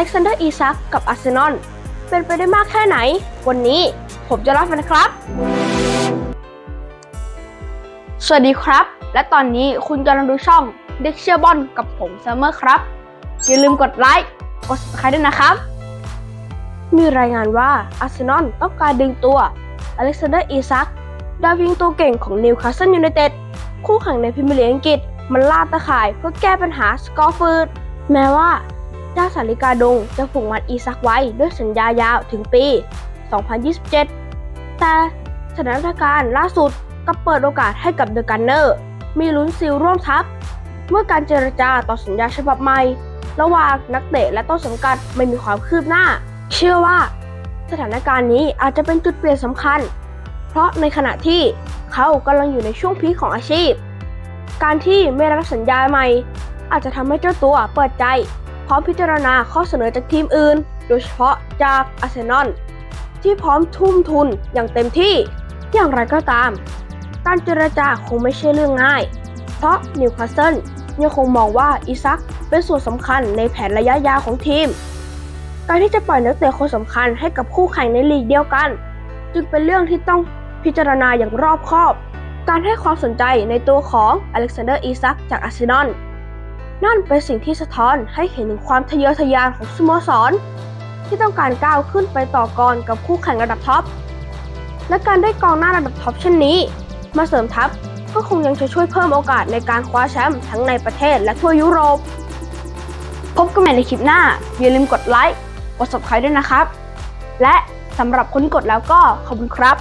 เล็กซานเดอร์อีซักกับอาร์เซนอลเป็นไปได้มากแค่ไหน วันนี้ผมจะเล่าให้ฟันะครับ สวัสดีครับ และตอนนี้คุณกำลังดูช่องเด็กเชียร์บอลกับผมซัมเมอร์ครับ อย่าลืมกดไลค์ กด subscribe ด้วยนะครับ มีรายงานว่าอาร์เซนอลต้องการดึงตัวอเล็กซานเดอร์อีซักดาวยิงตัวเก่งของนิวคาสเซิลยูไนเต็ดคู่แข่งในพรีเมียร์ลีกอังกฤษมันล่าตะข่ายเพื่อแก้ปัญหาสกอร์ฟืดแม้ว่า เจ้าสาริกาดงจะผูกมัดอีซักไว้ด้วยสัญญายาวถึงปี 2027 แต่สถานการณ์ล่าสุดก็เปิดโอกาสให้กับเดอะกันเนอร์มีลุ้นซิลร่วมทัพ เมื่อการเจรจาต่อสัญญาฉบับใหม่ ระหว่างนักเตะและต้นสังกัดไม่มีความคืบหน้า เชื่อว่า สถานการณ์นี้อาจจะเป็นจุดเปลี่ยนสำคัญ เพราะในขณะที่เขากำลังอยู่ในช่วงพีคของอาชีพ การที่ไม่รับสัญญาใหม่ อาจจะทำให้เจ้าตัวเปิดใจ ร้อมพิจารณาข้อเสนอจากทีมอื่น โดยเฉพาะจากอาร์เซนอลที่พร้อมทุ่มทุนอย่างเต็มที่อย่างไรก็ตาม การเจรจาคงไม่ใช่เรื่องง่าย เพราะนิวคาสเซิลยังคงมองว่าอีซักเป็นส่วนสำคัญในแผนระยะยาวของทีม การที่จะปล่อยนักเตะคนสำคัญให้กับคู่แข่งในลีกเดียวกัน จึงเป็นเรื่องที่ต้องพิจารณาอย่างรอบคอบ การให้ความสนใจในตัวของอเล็กซานเดอร์อีซักจากอาร์เซนอล นั่นเป็นสิ่งที่สะท้อนให้เห็นถึงความทะเยอทะยานของสโมสร ที่ต้องการก้าวขึ้นไปต่อกรกับคู่แข่งระดับท็อป และการได้กองหน้าระดับท็อปเช่นนี้ มาเสริมทัพก็คงยังจะช่วยเพิ่มโอกาสในการคว้าแชมป์ทั้งในประเทศและทั่วยุโรป พบกันใหม่ในคลิปหน้า อย่าลืมกดไลค์ กด subscribe ด้วยนะครับ และสำหรับคนที่กดแล้วก็ขอบคุณครับ